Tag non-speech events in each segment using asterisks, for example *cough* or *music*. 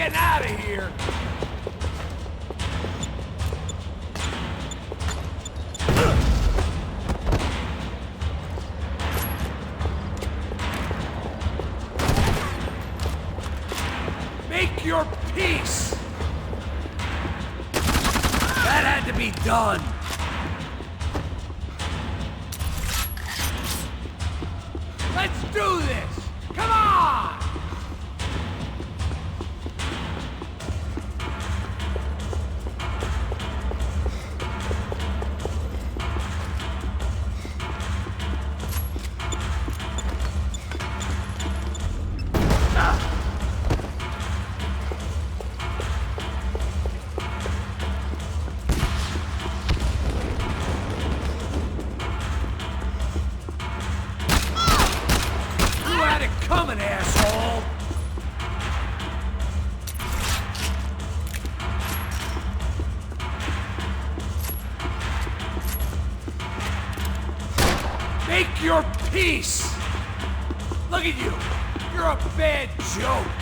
getting out of here. Make your peace. That had to be done. Let's do this! Come on! Make your peace! Look at you! You're a bad joke!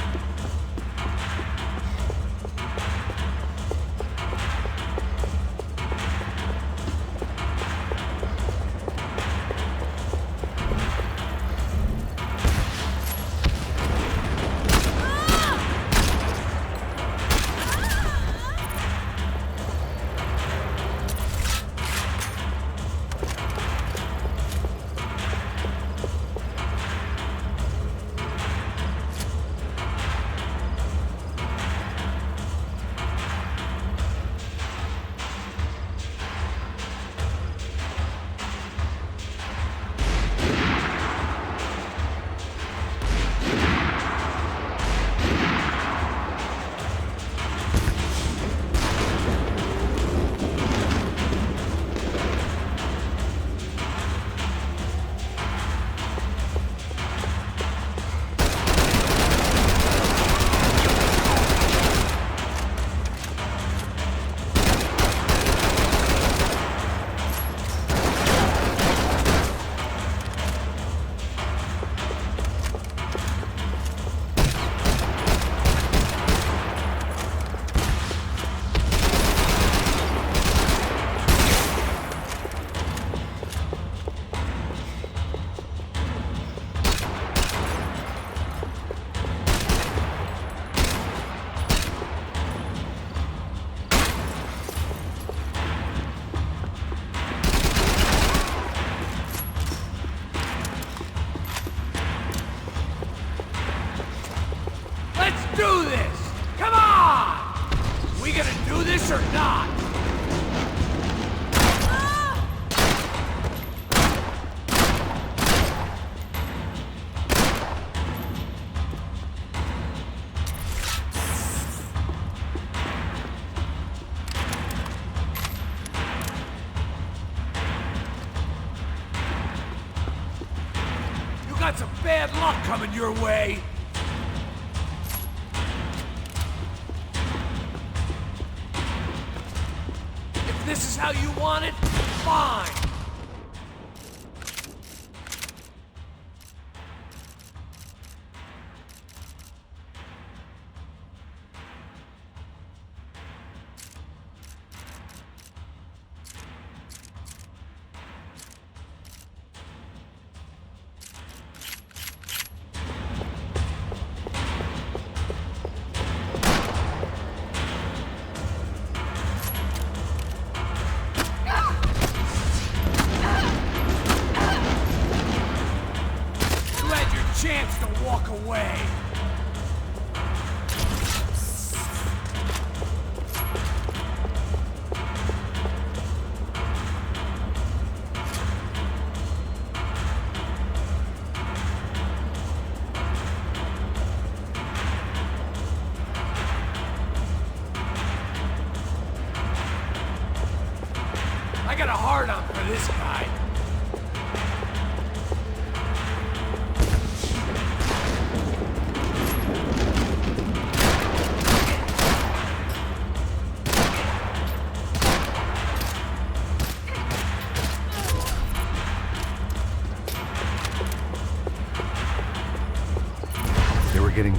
Got some bad luck coming your way. If this is how you want it, fine. Chance to walk away.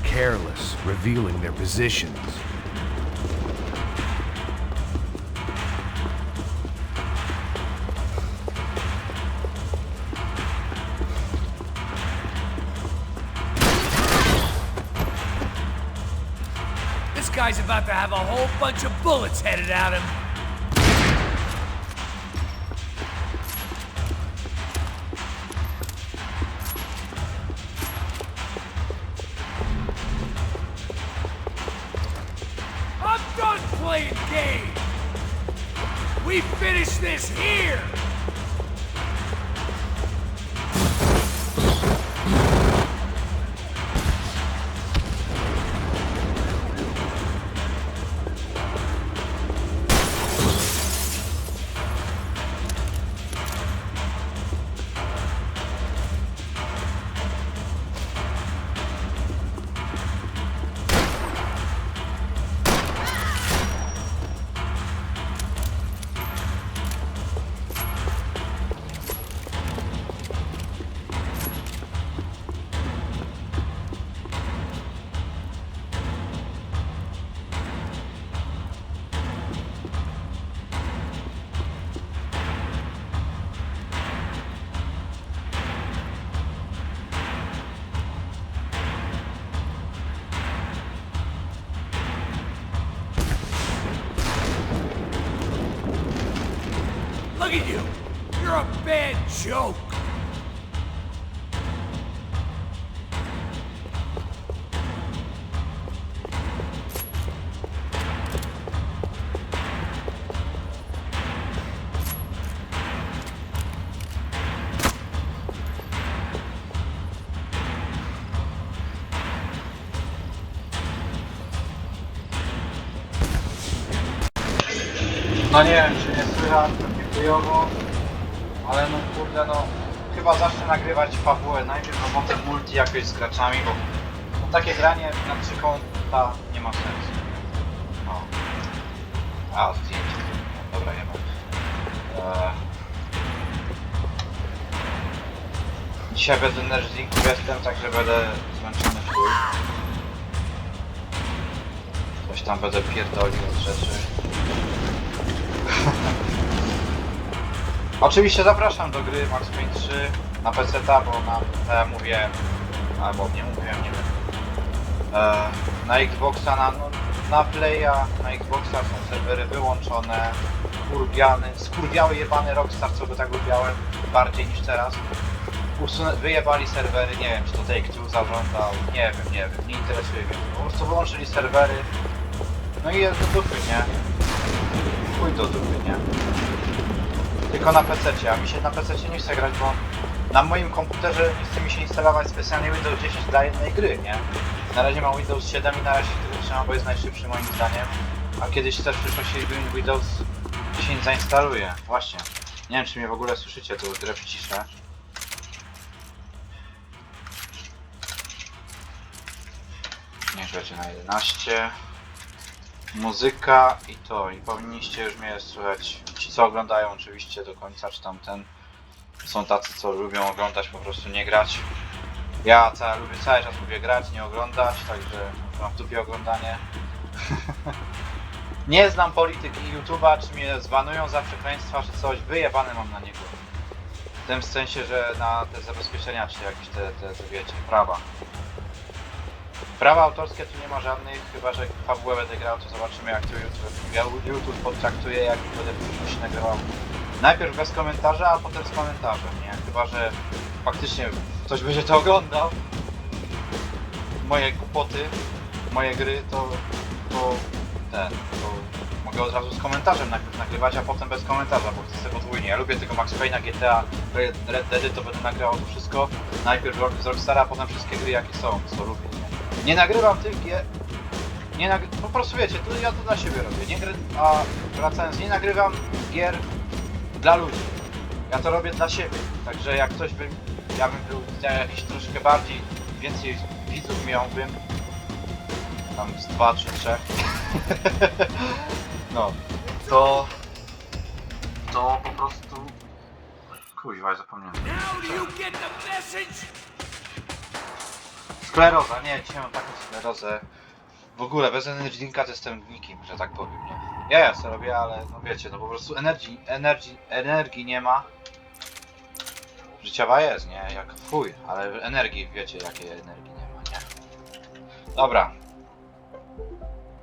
Careless, revealing their positions. This guy's about to have a whole bunch of bullets headed at him. This here. Look at you. You're a bad joke. No nie wiem, czy nie chujowo, ale no kurde no, chyba zacznę nagrywać fabułę najpierw, a potem multi jakoś z graczami, bo no, takie granie na trzy konta nie ma sensu. No. A, zdjęcie. Dobra, nie ma. Eee. Dzisiaj bez energinków jestem, także będę zmęczony w chuj. Coś tam będę pierdolił od rzeczy. *laughs* Oczywiście zapraszam do gry Max Payne 3 na PC, bo na e, mówię, albo nie mówiłem, nie wiem. E, na Xboxa, na, no, na Playa, na Xboxa są serwery wyłączone, skurwiany, skurwiały jebany Rockstar, co by tak lubiałem, bardziej niż teraz. Usunę, wyjebali serwery, nie wiem, czy to Take-Two zażądał, nie wiem, nie wiem, nie interesuje mnie. Po prostu wyłączyli serwery, no i jest do dupy, nie? Chuj do dupy, nie? Tylko na PC, a mi się na PC nie chce grać, bo na moim komputerze nie chce mi się instalować specjalnie Windows 10 dla jednej gry, nie? Na razie mam Windows 7 i na razie tego trzymam, bo jest najszybszy moim zdaniem. A kiedyś też w przyszłości Windows 10 zainstaluję. Właśnie. Nie wiem, czy mnie w ogóle słyszycie, to grę przyciszę. Niech będzie na 11 muzyka i to. I powinniście już mnie słychać. Ci co oglądają oczywiście do końca, czy tamten. Są tacy co lubią oglądać, po prostu nie grać. Ja cały, lubię cały czas lubię grać, nie oglądać, także mam w dupie oglądanie. *laughs* nie znam polityki YouTube'a, czy mnie zbanują za przekleństwa, czy coś. Wyjebane mam na niego. W tym sensie, że na te zabezpieczenia, czy jakieś te, te, te wiecie, prawa. Prawa autorskie tu nie ma żadnych, chyba że fabułę będę grał, to zobaczymy jak to YouTube, ja YouTube potraktuje, jak będę przyszłości nagrywał. Najpierw bez komentarza, a potem z komentarzem, nie? Chyba, że faktycznie ktoś będzie to oglądał. Moje głupoty, moje gry, to, to ten, to mogę od razu z komentarzem najpierw nagrywać, a potem bez komentarza, bo chcę sobie podwójnie. Ja lubię tylko Max Payne'a, GTA, Red Deady, to będę nagrywał to wszystko. Najpierw z Rockstara, a potem wszystkie gry jakie są, co lubię, nie? Nagrywam tych gier. Nie nagry... Po prostu wiecie, to ja to dla siebie robię. Nie gry... A wracając, nie nagrywam gier dla ludzi. Ja to robię dla siebie. Także jak ktoś by. Ja bym był jakiś troszkę bardziej więcej widzów miałbym. Tam z dwa czy trzech. *laughs* no. To. To po prostu. Kuźwa, zapomniałem. Now you get the message? Skleroza, nie, dzisiaj mam taką sklerozę. W ogóle bez energy drinka to jestem nikim, że tak powiem, no. Ja ja sobie robię, ale no wiecie, no po prostu energii, energii, energii nie ma. Życiowa jest, nie? Jak chuj, ale energii, wiecie, jakiej energii nie ma, nie? Dobra.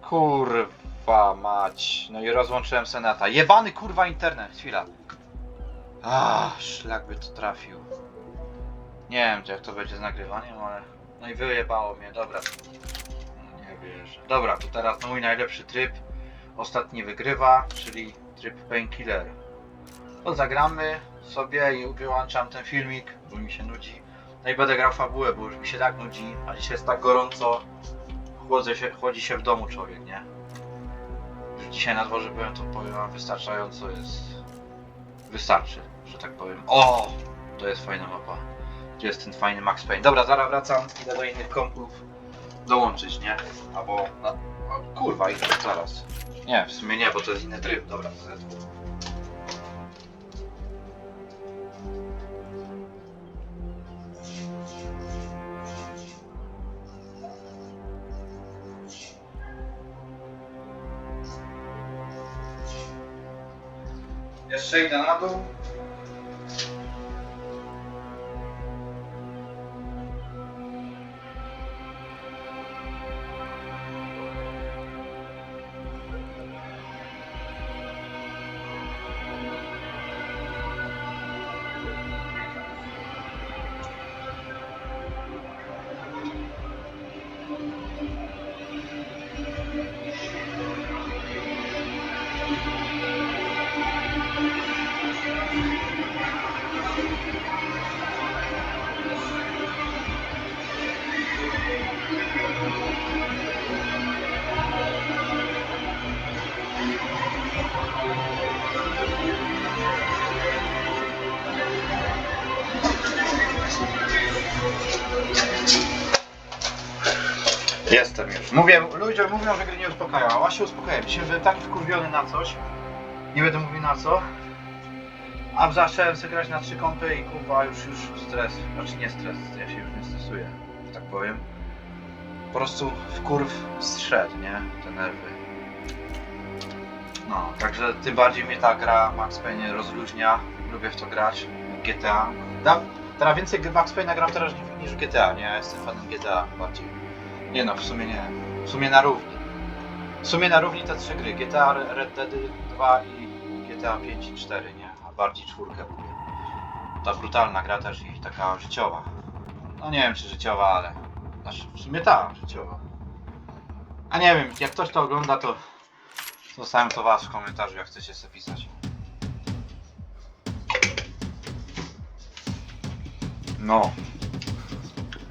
Kurwa mać. No i rozłączyłem senata. Jebany kurwa internet, chwila. Ach, szlak by to trafił. Nie wiem, jak to będzie z nagrywaniem, ale... No i wyjebało mnie, dobra. No Nie wierzę. Dobra, to teraz mój najlepszy tryb. Ostatni wygrywa, czyli tryb painkiller. To zagramy sobie i wyłączam ten filmik, bo mi się nudzi. No i będę grał fabułę, bo już mi się tak nudzi, a dzisiaj jest tak gorąco. Chłodzę się, chłodzi się w domu człowiek, nie? Już dzisiaj na dworze byłem, to powiem wam wystarczająco jest... Wystarczy, że tak powiem. O! To jest fajna mapa. Gdzie jest ten fajny Max Payne? Dobra, zaraz wracam, idę do innych kompów dołączyć, nie? Albo... No, o, kurwa, idę zaraz. Nie, w sumie nie, bo to jest inny tryb. Dobra, to jest... Jeszcze idę na dół. Jestem już. Mówię, ludzie mówią, że gry nie uspokajają, a właśnie uspokajałem. Dzisiaj byłem taki wkurwiony na coś. Nie będę mówił na co. A zacząłem sobie grać na trzy kąpy i kurwa już, już stres. Znaczy nie stres, ja się już nie stresuję, że tak powiem. Po prostu wkurw zszedł, nie? Te nerwy. No, także tym bardziej mnie ta gra Max Payne rozluźnia. Lubię w to grać. GTA. Da, teraz więcej Max Payne gram teraz niż- niż GTA, nie? Ja jestem fanem GTA bardziej. Nie no, w sumie nie. W sumie na równi. W sumie na równi te trzy gry. GTA, Red Dead 2 i GTA 5 i 4, nie? A bardziej czwórkę lubię. Ta brutalna gra też i taka życiowa. No nie wiem czy życiowa, ale... Znaczy, w sumie ta, życiowa. A nie wiem, jak ktoś to ogląda, to zostawiam to was w komentarzu, jak chcecie sobie pisać. No.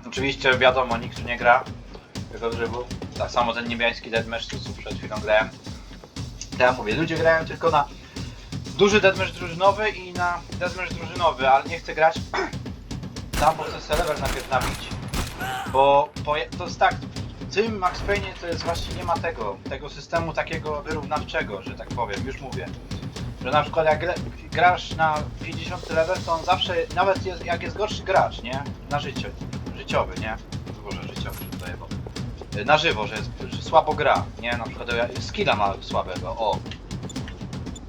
Oczywiście wiadomo, nikt tu nie gra tego trybu. Tak samo ten niebiański deathmatch, co przed chwilą grałem. To ja mówię, ludzie grają tylko na duży deathmatch drużynowy i na deathmatch drużynowy, ale nie chcę grać *clears throat* tam, bo chcę level najpierw nabić. Bo, to jest tak, w tym Max Payne to jest właśnie nie ma tego, tego systemu takiego wyrównawczego, że tak powiem, już mówię. Że na przykład jak gra- grasz na 50 level, to on zawsze, nawet jest, jak jest gorszy gracz, nie? Na życie, życiowy, nie? Boże, życiowy się tutaj bo na żywo, że, jest, że słabo gra, nie? Na przykład e, skilla ma słabego, o.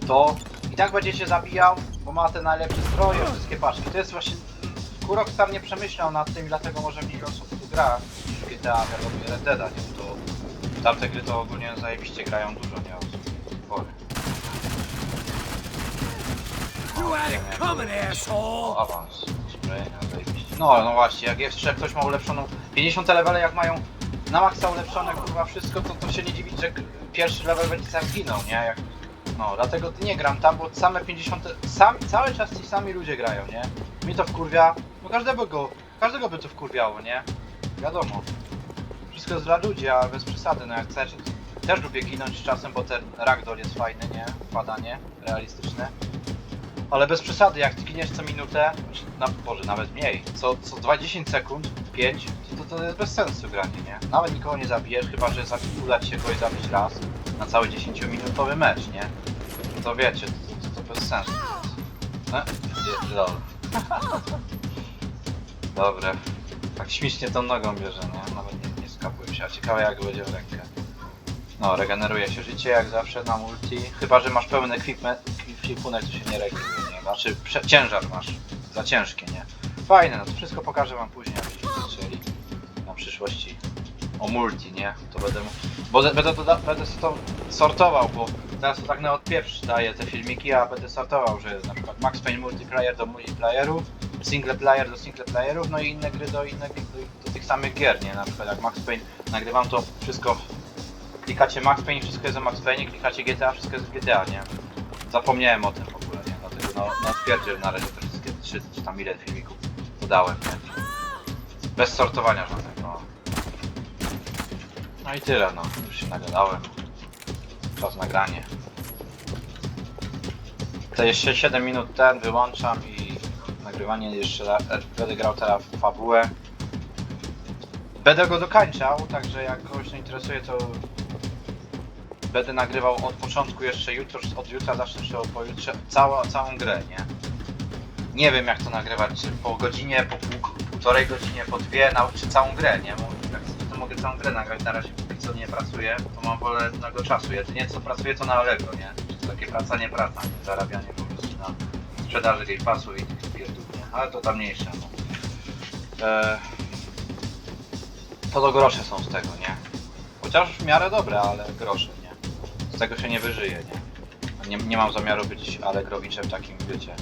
To i tak będzie się zabijał, bo ma te najlepsze stroje, wszystkie paczki. To jest właśnie... Kurok sam nie przemyślał nad tym i dlatego może mniej osób tu gra niż GTA, wiadomo, Red Deada, nie? To tamte gry to ogólnie zajebiście grają dużo, nie? Osób. Awans. No, no właśnie, jak jeszcze ktoś ma ulepszoną 50 levele, jak mają na maksa ulepszone kurwa wszystko, to, to się nie dziwić, że pierwszy level będzie sam zginął, nie? Jak, no, dlatego nie gram tam, bo same 50, sam, cały czas ci sami ludzie grają, nie? Mi to wkurwia, no każdego go, każdego by to wkurwiało, nie? Wiadomo. Wszystko jest dla ludzi, a bez przesady, no jak chcesz, też lubię ginąć czasem, bo ten ragdoll jest fajny, nie? Wpadanie realistyczne. Ale bez przesady, jak giniesz co minutę, na, Boże, nawet mniej, co, co 20 sekund, 5, to, to jest bez sensu granie, nie? Nawet nikogo nie zabijesz, chyba że uda ci się kogoś zabić raz na cały 10-minutowy mecz, nie? No to wiecie, to, to, to bez sensu? Nie, Lol. *laughs* Dobre. Tak śmiesznie tą nogą bierze, nie? Nawet nie, nie się, a ciekawe jak będzie w rękę. No, regeneruje się życie jak zawsze na multi. Chyba, że masz pełny equipment, ekwipunek, to się nie regeneruje, nie? Znaczy, prze- ciężar masz. Za ciężkie, nie? Fajne, no to wszystko pokażę wam później, abyście chcieli. Na przyszłości. O multi, nie? To będę... Bo będę, to, będę to sortował, bo teraz to tak na od pierwszy daję te filmiki, a będę sortował, że jest na przykład Max Payne multiplayer do multiplayerów, single player do single playerów, no i inne gry do innych, do, do tych samych gier, nie? Na przykład jak Max Payne nagrywam to wszystko, klikacie Max Payne, wszystko jest o Max Payne, klikacie GTA, wszystko jest w GTA, nie? Zapomniałem o tym w ogóle, nie? Dlatego no, no stwierdziłem na razie te wszystkie czy tam ile filmików udałem, nie? Bez sortowania żadnego. no. No i tyle, no. Już się nagadałem. Czas nagranie. To jeszcze 7 minut ten wyłączam i nagrywanie jeszcze ra- e, będę grał teraz w fabułę. Będę go dokańczał, także jak kogoś to interesuje to będę nagrywał od początku jeszcze jutro, od jutra zacznę się pojutrze całą, całą grę, nie? Nie wiem jak to nagrywać, czy po godzinie, po pół, półtorej godzinie, po dwie, czy całą grę, nie? Bo jak chcę, to mogę całą grę nagrać, na razie póki co nie pracuję, to mam wolnego czasu. Jedynie co pracuję to na Allegro, nie? Czy takie praca, nie praca, nie? Zarabianie po prostu na sprzedaży Game Passu i tych pierdów, nie? Ale to tam mniejsze, no. E... To do grosze są z tego, nie? Chociaż w miarę dobre, ale grosze? Tego się nie wyżyje, nie? Nie, nie mam zamiaru być Allegrowiczem takim, wiecie,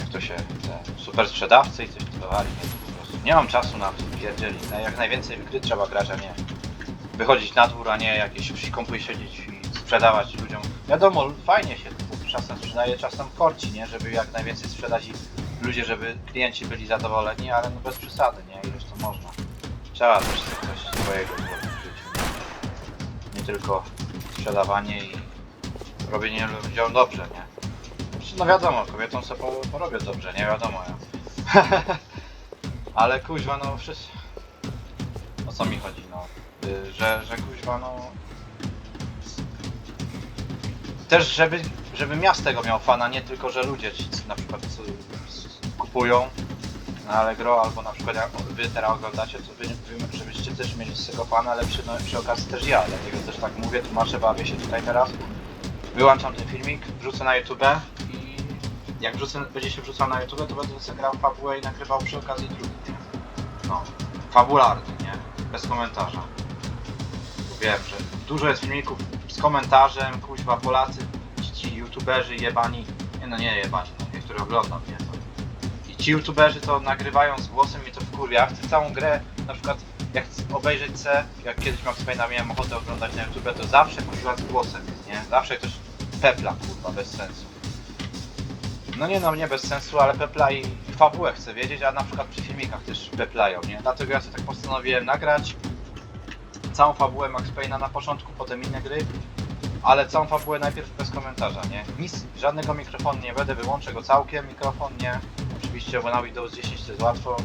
jak to się, te super sprzedawcy i coś sprzedawali, nie? Po prostu nie mam czasu na to pierdzielić, na jak najwięcej w gry trzeba grać, a nie wychodzić na dwór, a nie jakieś przy siedzieć i sprzedawać ludziom. Wiadomo, fajnie się czasem sprzedaje, czasem korci, nie? Żeby jak najwięcej sprzedać i ludzie, żeby klienci byli zadowoleni, ale no bez przesady, nie? Ileż to można. Trzeba też coś swojego zrobić w życiu? Nie tylko sprzedawanie i robienie ludziom dobrze, nie? Znaczy, No wiadomo, kobietom sobie po- porobię dobrze, nie wiadomo ja. *laughs* Ale kuźwa, no wszyscy... O co mi chodzi, no? Y, Że, że kuźwa, no... Też, żeby, żeby miast tego miał fana, nie tylko, że ludzie ci na przykład co, kupują na Allegro, albo na przykład jak wy teraz oglądacie, to wy, wy żebyście też mieli z tego fana, ale przy, no, przy okazji też ja, dlatego też tak mówię, tłumaczę, bawię się tutaj teraz. Wyłączam ten filmik, wrzucę na YouTube i jak wrzucę, będzie się wrzucał na YouTube, to będę sobie grał fabułę i nagrywał przy okazji drugi. No, fabularny, nie? Bez komentarza. Wiem, że dużo jest filmików z komentarzem, kuźwa Polacy, ci, youtuberzy jebani, nie no nie jebani, no niektórych oglądam, nie? Ci youtuberzy to nagrywają z głosem i to wkurwia. Ja chcę całą grę, na przykład jak obejrzeć se, jak kiedyś Max Payne'a miałem ochotę oglądać na YouTube, to zawsze kurwa z głosem nie? Zawsze ktoś pepla kurwa, bez sensu. No nie no, nie bez sensu, ale pepla i fabułę chcę wiedzieć, a na przykład przy filmikach też peplają, nie? Dlatego ja sobie tak postanowiłem nagrać całą fabułę Max Payne'a na początku, potem inne gry, ale całą fabułę najpierw bez komentarza, nie? Nic, żadnego mikrofonu nie będę, wyłączę go całkiem, mikrofon nie. Oczywiście, bo na Windows 10 to jest łatwo,